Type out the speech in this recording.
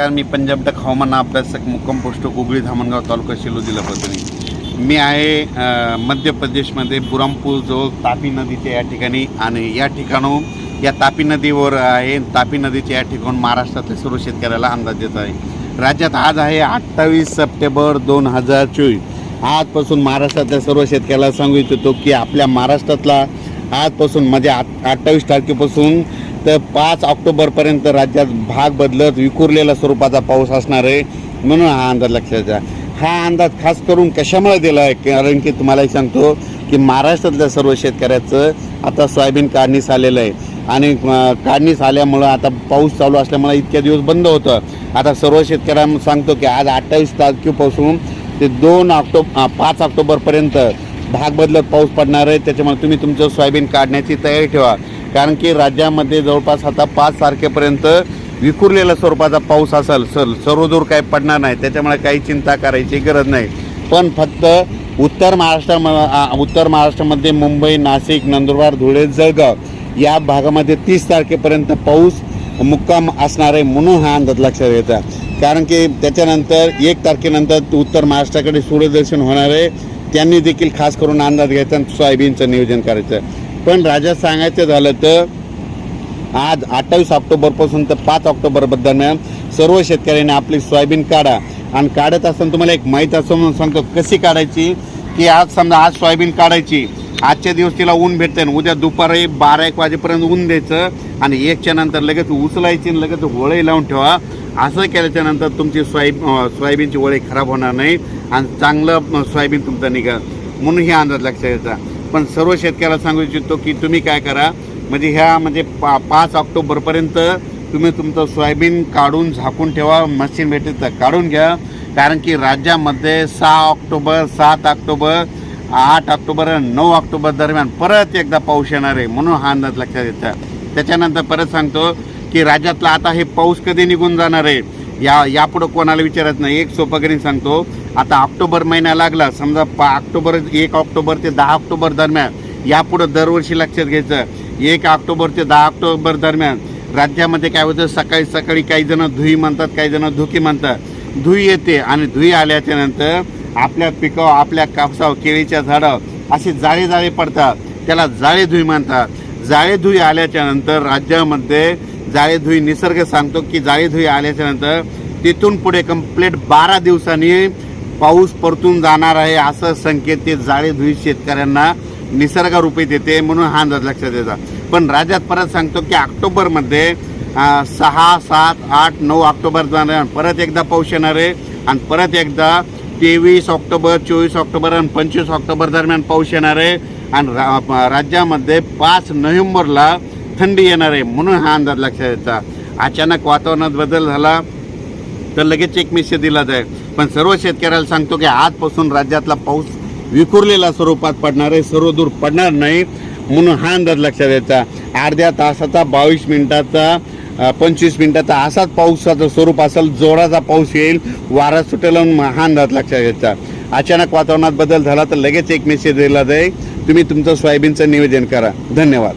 नमस्कार मी पंजाब डक हवामान अभ्यासक मुक्कम पोस्ट गुगळी धामणगाव तालुका शेलू जिल्हा परभणी मी आहे मध्य प्रदेशमध्ये बुरामपूरजवळ तापी नदीच्या या ठिकाणी आणि या ठिकाणून या तापी नदीवर आहे. तापी नदीच्या या ठिकाणून महाराष्ट्रातल्या सर्व शेतकऱ्याला अंदाज देत आहे. राज्यात आज आहे अठ्ठावीस सप्टेंबर दोन हजार चोवीस. आजपासून महाराष्ट्रातल्या सर्व शेतकऱ्याला सांगू इच्छितो की आपल्या महाराष्ट्रातला आजपासून म्हणजे आठ अठ्ठावीस तारखेपासून तर पाच ऑक्टोबरपर्यंत राज्यात भाग बदलत विखुरलेल्या स्वरूपाचा पाऊस असणार आहे म्हणून हा अंदाज लक्षात घ्या. हा अंदाज खास करून कशामुळे दिला आहे? कारण की तुम्हालाही सांगतो की महाराष्ट्रातल्या सर्व शेतकऱ्याचं आता सोयाबीन काढणीस आलेलं आहे. आणि काढणीस आल्यामुळं आता पाऊस चालू असल्यामुळे इतक्या दिवस बंद होतं. आता सर्व शेतकऱ्यांना सांगतो की आज अठ्ठावीस तारखेपासून ते दोन ऑक्टो पाच ऑक्टोबरपर्यंत भाग बदलत पाऊस पडणार आहे. त्याच्यामुळे तुम्ही तुमचं सोयाबीन काढण्याची तयारी ठेवा. कारण की राज्यामध्ये जवळपास आता पाच तारखेपर्यंत विखुरलेल्या स्वरूपाचा पाऊस असेल सर सर्वदूर काही पडणार नाही. त्याच्यामुळे काही चिंता करायची गरज नाही. पण फक्त उत्तर महाराष्ट्राम उत्तर महाराष्ट्रामध्ये मुंबई नाशिक नंदुरबार धुळे जळगाव या भागामध्ये तीस तारखेपर्यंत पाऊस मुक्काम असणार आहे म्हणून हा अंदाज लक्षात घ्यायचा कारण की त्याच्यानंतर एक तारखेनंतर उत्तर महाराष्ट्राकडे सूर्यदर्शन होणार आहे. त्यांनी देखील खास करून अंदाज घ्यायचा आणि सोयाबीनचं नियोजन करायचं. पण राजा सांगायचं झालं तर आज अठ्ठावीस ऑक्टोबरपासून तर पाच ऑक्टोबर दरम्यान सर्व शेतकऱ्यांनी आपली सोयाबीन काढा. आणि काढत असताना तुम्हाला एक माहीत असं म्हणून सांगतो कशी काढायची? की आज समजा आज सोयाबीन काढायची आजच्या दिवस तिला ऊन भेटते आणि उद्या दुपारी बारा एक वाजेपर्यंत ऊन द्यायचं आणि एकच्या नंतर लगेच उचलायची आणि लगेच होळी लावून ठेवा. असं केल्याच्यानंतर तुमची सोयाब सोयाबीनची वळी खराब होणार नाही आणि चांगलं सोयाबीन तुमचं निघा. म्हणून हे अंदाज लक्षात घ्यायचा पण सर्व शेतकऱ्याला सांगू इच्छितो की तुम्ही काय करा म्हणजे ह्या म्हणजे पा पाच ऑक्टोबरपर्यंत तुम्ही तुमचं सोयाबीन काढून झाकून ठेवा मशीन भेटेल तर काढून घ्या. कारण की राज्यामध्ये सहा ऑक्टोबर सात ऑक्टोबर आठ ऑक्टोबर नऊ ऑक्टोबर दरम्यान परत एकदा पाऊस येणार आहे म्हणून हा अंदाज लक्षात घ्यायचा त्याच्यानंतर परत सांगतो की राज्यातला आता हे पाऊस कधी निघून जाणार आहे? या यापुढं कोणाला विचारत नाही. एक सोपं सांगतो. आता ऑक्टोबर महिना लागला. समजा पा ऑक्टोबर एक ऑक्टोबर ते दहा ऑक्टोबर दरम्यान. यापुढं दरवर्षी लक्षात घ्यायचं. एक ऑक्टोबर ते दहा ऑक्टोबर दरम्यान. राज्यामध्ये काय होतं? सकाळी सकाळी काही जण धुई म्हणतात काही जण धुकी म्हणतात. धुई येते आणि धुई आल्याच्यानंतर आपल्या पिकावर आपल्या कापसावर केळीच्या झाडावर असे जाळे जाळे पडतात. त्याला जाळे धुई म्हणतात. जाळे धुई आल्याच्यानंतर राज्यामध्ये जाळी धुई निसर्ग सांगतो की जाळे धुई आल्याच्यानंतर तिथून पुढे कंप्लीट बारा दिवसांनी पाऊस परतून जाणार आहे असं संकेत ते जाळी धुई शेतकऱ्यांना निसर्गारूपी देते म्हणून हा अंदाज लक्षात येतात पण राज्यात परत सांगतो की ऑक्टोबरमध्ये सहा सात आठ नऊ ऑक्टोबर जाणार परत एकदा पाऊस येणार आहे आणि परत एकदा तेवीस ऑक्टोबर चोवीस ऑक्टोबर आणि पंचवीस ऑक्टोबर दरम्यान पाऊस येणार आहे. आणि रा राज्यामध्ये पाच नोव्हेंबरला थंडी येणार आहे म्हणून हा अंदाज लक्षात द्यायचा अचानक वातावरणात बदल झाला तर लगेच एक मेसेज दिला जाईल. पण सर्व शेतकऱ्याला सांगतो की आजपासून राज्यातला पाऊस विखुरलेल्या स्वरूपात पडणार आहे सर्व दूर पडणार नाही म्हणून हा अंदाज लक्षात द्यायचा अर्ध्या तासाचा बावीस मिनिटाचा पंचवीस मिनिटाचा असाच पावसाचं स्वरूप असेल जोराचा पाऊस येईल वारा सुटेल हा अंदाज लक्षात घ्यायचा अचानक वातावरणात बदल झाला तर लगेच एक मेसेज दिला जाईल. तुम्ही तुमचं सोयाबीनचं निवेदन करा. धन्यवाद.